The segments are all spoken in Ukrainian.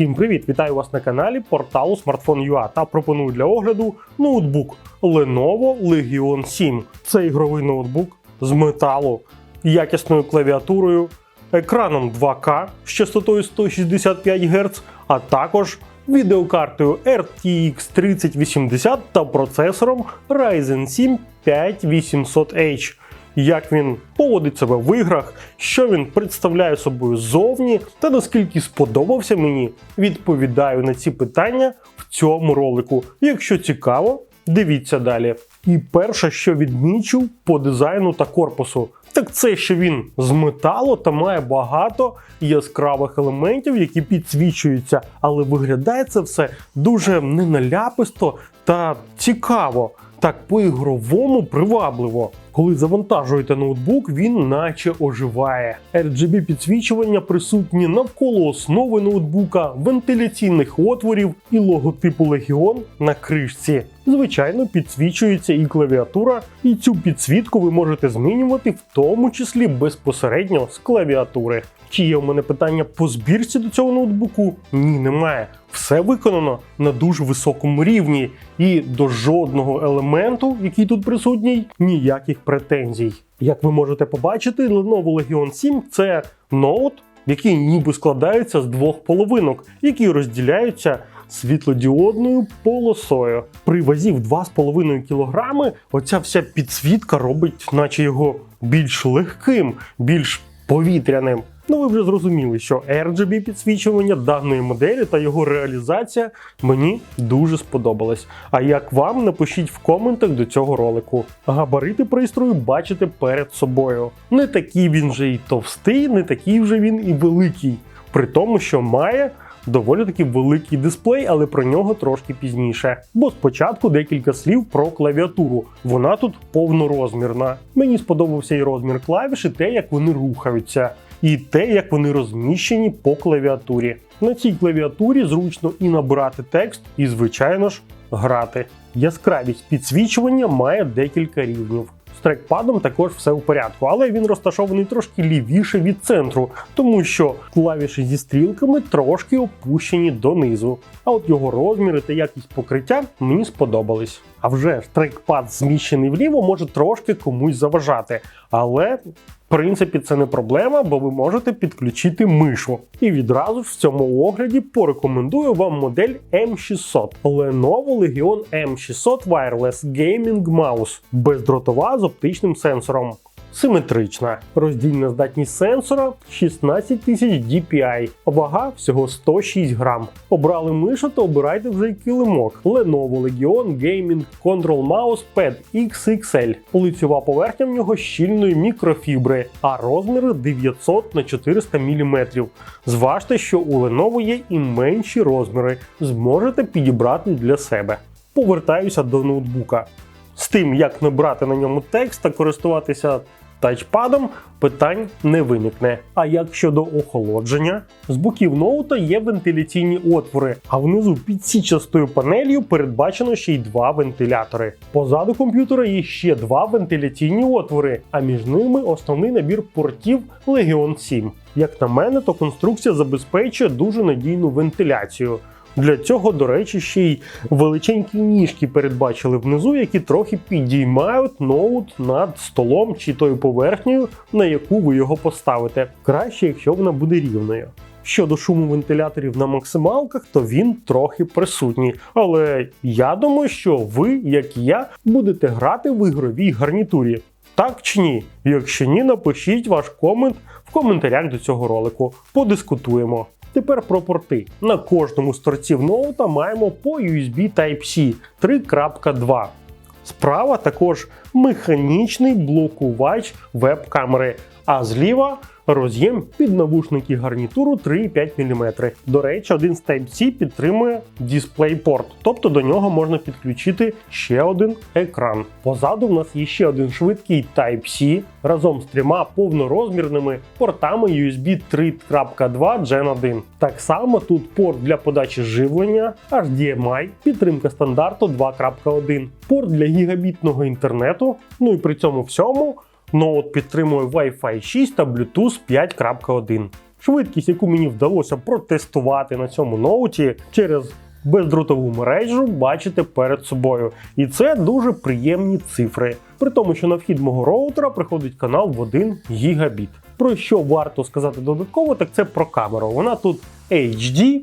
Всім привіт! Вітаю вас на каналі порталу Smartphone.ua та пропоную для огляду ноутбук Lenovo Legion 7. Це ігровий ноутбук з металу, якісною клавіатурою, екраном 2К з частотою 165 Гц, а також відеокартою RTX 3080 та процесором Ryzen 7 5800H як він поводить себе в іграх, що він представляє собою ззовні, та наскільки сподобався мені, відповідаю на ці питання в цьому ролику. Якщо цікаво, дивіться далі. І перше, що відмічу по дизайну та корпусу, так це, що він з металу та має багато яскравих елементів, які підсвічуються, але виглядає це все дуже неналяписто та цікаво. Так по-ігровому привабливо. Коли завантажуєте ноутбук, він наче оживає. RGB підсвічування присутні навколо основи ноутбука, вентиляційних отворів і логотипу Legion на кришці. Звичайно, підсвічується і клавіатура, і цю підсвітку ви можете змінювати, в тому числі безпосередньо з клавіатури. Чи є у мене питання по збірці до цього ноутбуку? Ні, немає. Все виконано на дуже високому рівні, і до жодного елементу, який тут присутній, ніяких претензій. Як ви можете побачити, Lenovo Legion 7 це ноут, який ніби складається з двох половинок, які розділяються світлодіодною полосою. При вазі в 2,5 кг оця вся підсвітка робить, наче його більш легким, більш повітряним. Ну, ви вже зрозуміли, що RGB підсвічування даної моделі та його реалізація мені дуже сподобалась. А як вам, напишіть в коментах до цього ролику. Габарити пристрою бачите перед собою. Не такий він же і товстий, не такий вже він і великий. При тому, що має доволі таки великий дисплей, але про нього трошки пізніше. Бо спочатку декілька слів про клавіатуру. Вона тут повнорозмірна. Мені сподобався і розмір клавіш, і те, як вони рухаються, і те, як вони розміщені по клавіатурі. На цій клавіатурі зручно і набирати текст, і, звичайно ж, грати. Яскравість підсвічування має декілька рівнів. З трекпадом також все в порядку, але він розташований трошки лівіше від центру, тому що клавіші зі стрілками трошки опущені донизу. А от його розміри та якість покриття мені сподобались. А вже ж трекпад зміщений вліво може трошки комусь заважати, але в принципі, це не проблема, бо ви можете підключити мишу. І відразу ж в цьому огляді порекомендую вам модель M600 Lenovo Legion M600 Wireless Gaming Mouse бездротова з оптичним сенсором. Симетрична. Роздільна здатність сенсора 16 тисяч DPI, вага всього 106 грам. Обрали мишу, то обирайте вже й килимок. Lenovo Legion Gaming Control Mouse Pad XXL. Лицьова поверхня в нього щільної мікрофібри, а розміри 900 на 400 мм. Зважте, що у Lenovo є і менші розміри, зможете підібрати для себе. Повертаюся до ноутбука. З тим, як не брати на ньому текст та користуватися тачпадом, питань не виникне. А як щодо охолодження, з боків ноута є вентиляційні отвори, а внизу під січастою панелью передбачено ще й два вентилятори. Позаду комп'ютера є ще два вентиляційні отвори, а між ними основний набір портів Legion 7. Як на мене, то конструкція забезпечує дуже надійну вентиляцію. Для цього, до речі, ще й величенькі ніжки передбачили внизу, які трохи підіймають ноут над столом чи тою поверхнею, на яку ви його поставите. Краще, якщо вона буде рівною. Щодо шуму вентиляторів на максималках, то він трохи присутній. Але я думаю, що ви, як і я, будете грати в ігровій гарнітурі. Так чи ні? Якщо ні, напишіть ваш комент в коментарях до цього ролику. Подискутуємо. Тепер про порти. На кожному з торців ноута маємо по USB Type-C 3.2. Справа також механічний блокувач веб-камери, а зліва роз'єм під навушники гарнітуру 3,5 мм. До речі, один з Type-C підтримує DisplayPort, тобто до нього можна підключити ще один екран. Позаду в нас є ще один швидкий Type-C разом з трьома повнорозмірними портами USB 3.2 Gen 1. Так само тут порт для подачі живлення, HDMI, підтримка стандарту 2.1, порт для гігабітного інтернету. Ну і при цьому всьому. Ноут підтримує Wi-Fi 6 та Bluetooth 5.1. Швидкість, яку мені вдалося протестувати на цьому ноуті через бездротову мережу, бачите перед собою. І це дуже приємні цифри. При тому, що на вхід мого роутера приходить канал в 1 гігабіт. Про що варто сказати додатково, так це про камеру. Вона тут HD,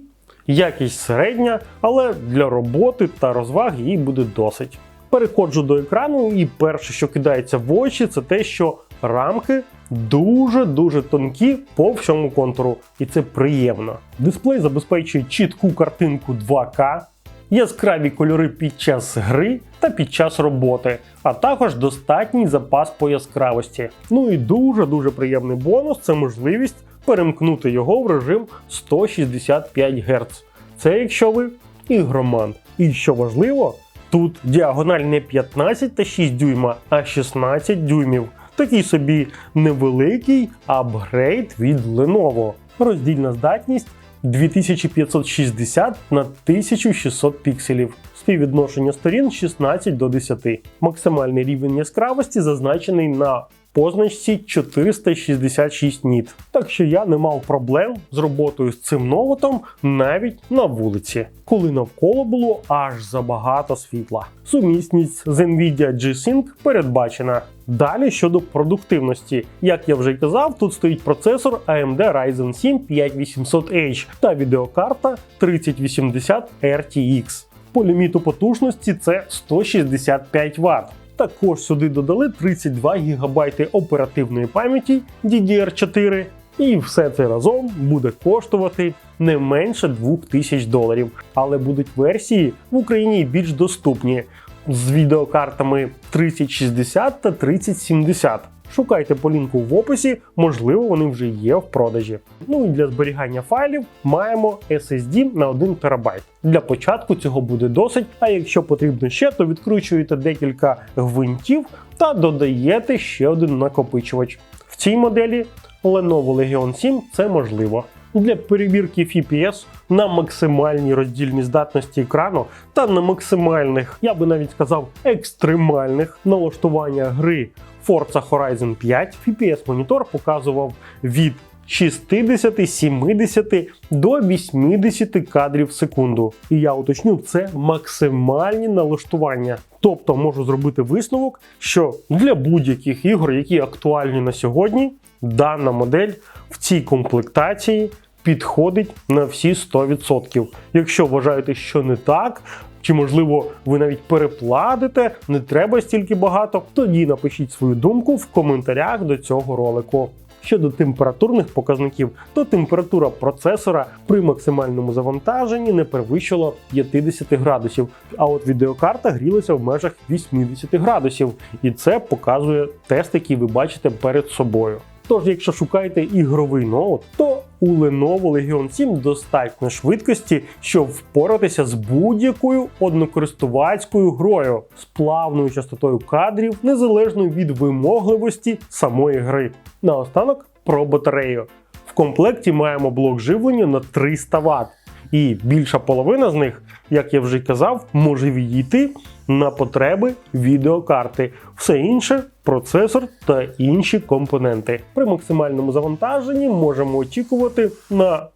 якість середня, але для роботи та розваг її буде досить. Переходжу до екрану, і перше, що кидається в очі, це те, що рамки дуже-дуже тонкі по всьому контуру, і це приємно. Дисплей забезпечує чітку картинку 2К, яскраві кольори під час гри та під час роботи, а також достатній запас по яскравості. Ну і дуже-дуже приємний бонус це можливість перемкнути його в режим 165 Гц. Це якщо ви ігроман. І що важливо, тут діагональ не 15 та 6 дюйма, а 16 дюймів. Такий собі невеликий апгрейд від Lenovo. Роздільна здатність 2560 на 1600 пікселів. Співвідношення сторін 16 до 10. Максимальний рівень яскравості зазначений на позначці 466 ніт. Так що я не мав проблем з роботою з цим ноутом навіть на вулиці, коли навколо було аж забагато світла. Сумісність з Nvidia G-Sync передбачена. Далі щодо продуктивності, як я вже й казав, тут стоїть процесор AMD Ryzen 7 5800H та відеокарта 3080 RTX. По ліміту потужності це 165 Вт. Також сюди додали 32 ГБ оперативної пам'яті DDR4, і все це разом буде коштувати не менше 2000 доларів. Але будуть версії в Україні більш доступні з відеокартами 3060 та 3070. Шукайте по лінку в описі, можливо, вони вже є в продажі. Ну і для зберігання файлів маємо SSD на 1 ТБ. Для початку цього буде досить, а якщо потрібно ще, то відкручуєте декілька гвинтів та додаєте ще один накопичувач. В цій моделі Lenovo Legion 7 це можливо. Для перевірки FPS на максимальній роздільній здатності екрану та на максимальних, я би навіть сказав, екстремальних налаштуваннях гри Forza Horizon 5 FPS монітор показував від 60, 70 до 80 кадрів в секунду. І я уточню, це максимальні налаштування. Тобто можу зробити висновок, що для будь-яких ігор, які актуальні на сьогодні, дана модель в цій комплектації підходить на всі 100%. Якщо вважаєте, що не так, чи можливо ви навіть переплатите, не треба стільки багато, тоді напишіть свою думку в коментарях до цього ролику. Щодо температурних показників, то температура процесора при максимальному завантаженні не перевищила 50 градусів, а от відеокарта грілася в межах 80 градусів, і це показує тест, який ви бачите перед собою. Тож, якщо шукаєте ігровий ноут, то у Lenovo Legion 7 достатньо швидкості, щоб впоратися з будь-якою однокористувацькою грою з плавною частотою кадрів, незалежно від вимогливості самої гри. Наостанок про батарею. В комплекті маємо блок живлення на 300 Вт. І більша половина з них, як я вже казав, може відійти на потреби відеокарти. Все інше процесор та інші компоненти. При максимальному завантаженні можемо очікувати на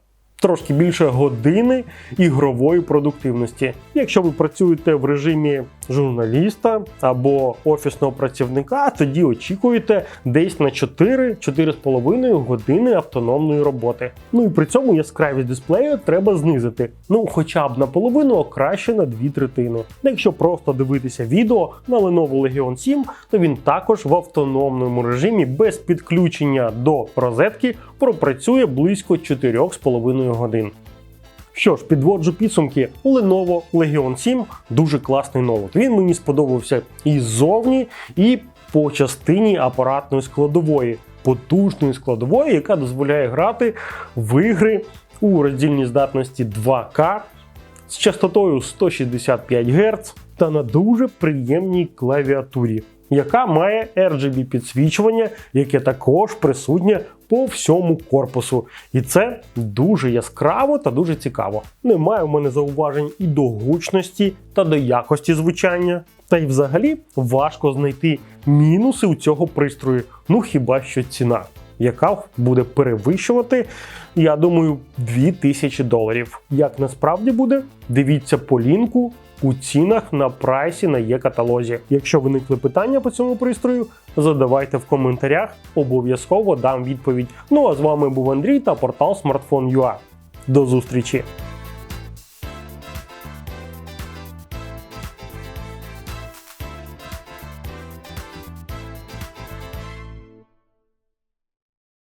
трошки більше години ігрової продуктивності. Якщо ви працюєте в режимі журналіста або офісного працівника, тоді очікуєте десь на 4-4,5 години автономної роботи. Ну і при цьому яскравість дисплею треба знизити. Ну хоча б наполовину, а краще на дві третини. Якщо просто дивитися відео на Lenovo Legion 7, то він також в автономному режимі без підключення до розетки пропрацює близько 4,5 годин. Що ж, підводжу підсумки. Lenovo Legion 7 дуже класний ноут. Він мені сподобався і ззовні, і по частині апаратної складової, потужної складової, яка дозволяє грати в ігри у роздільній здатності 2К з частотою 165 Гц та на дуже приємній клавіатурі, яка має RGB підсвічування, яке також присутнє по всьому корпусу. І це дуже яскраво та дуже цікаво. Немає у мене зауважень і до гучності та до якості звучання. Та й взагалі важко знайти мінуси у цього пристрою, ну хіба що ціна. Яка буде перевищувати, я думаю, 2000 доларів. Як насправді буде, дивіться по лінку у цінах на прайсі на є-каталозі. Якщо виникли питання по цьому пристрою, задавайте в коментарях, обов'язково дам відповідь. Ну а з вами був Андрій та портал Smartphone.ua. До зустрічі!